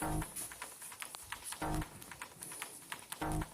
Thank you.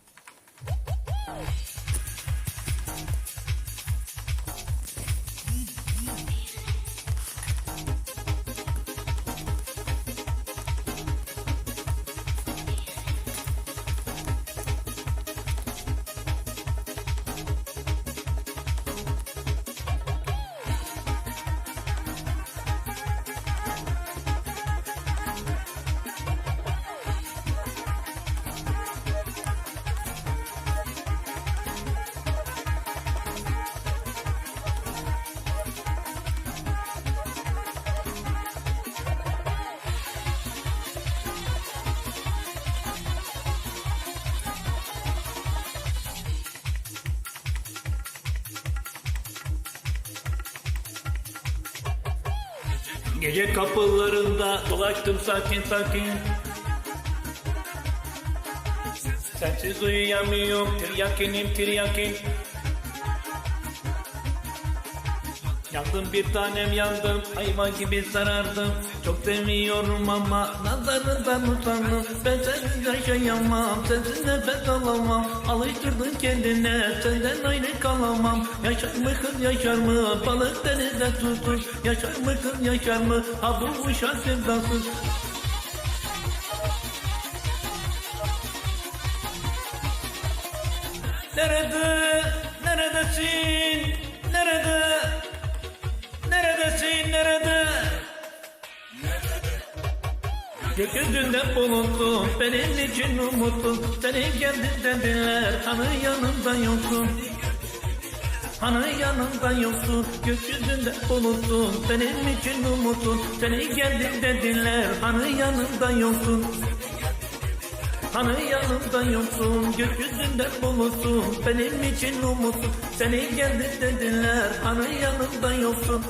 Gece kapılarında dolaştım sakin sakin. Sensiz uyuyamıyorum tiryakinim tiryakin Yandım bir tanem yandım hayvan gibi sarardım. Çok seviyorum ama nazarından utandım. Ben sensiz yaşayamam sensiz nefes alamam. Alıştırdın kendine senden ayrı kalamam. Yaşar mı kız yaşar mı? Balık denizde tutur Yaşar mı kız yaşar mı? Ha bu uşak sevdası Nerede, neredesin, nerede, Gökyüzünde bulutlu, benim için umutlu. Seni geldin dediler, hani yanımda yoksun. Hani yanımda yoksun, gökyüzünde bulutlu Benim için umutlu, seni geldin dediler Hani yanımda yoksun. Hani yanımda yoksun. Gökyüzünde bulutsun Benim için umutlu. Seni geldi dediler Hani yanımda yoksun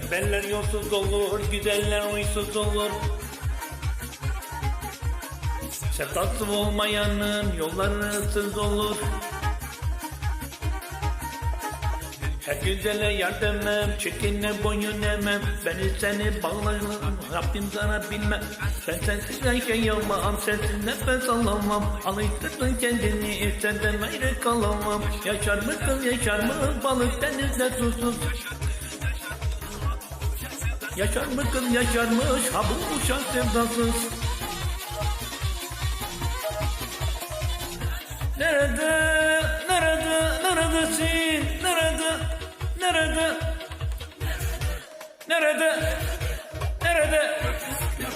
Tembeller yolsuz olur, güzeller uysuz olur Sevdası olmayanın yolları ıssız olur. Her güzele yar demem, çirkine boyun eğmem Beni seni bağlarım, Rabbim sana bilmem. Ben sensiz yaşayamam, sensiz nefes alamam. Alıştırdın kendini, senden ayrı kalamam. Yaşar mı kız yaşar mı, balık denizde susuz Yaşar mı kız yaşarmış, ha bu uşak sevdasız. Nerede, nerede, neredesin, nerede, nerede, nerede, nerede?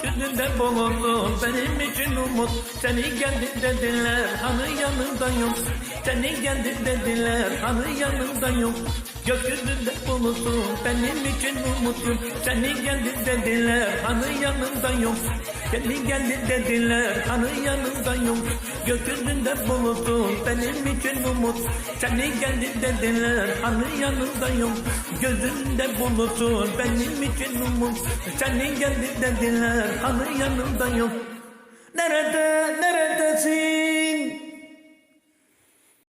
Yüzünden bulundum benim için umut. Seni geldin dediler hani yanında yok. Seni geldin dediler hani yanında yok Gökyüzünde bulutum benim için umutum Seni geldi dediler hani yanımda yok. Seni geldi dediler hani yanımda yok. Gökyüzünde bulutum benim için umut. Seni geldi dediler hani yanımda yok. Gözünde bulutun benim için umut. Seni geldi dediler hani yanımda yok. Nerede neredesin?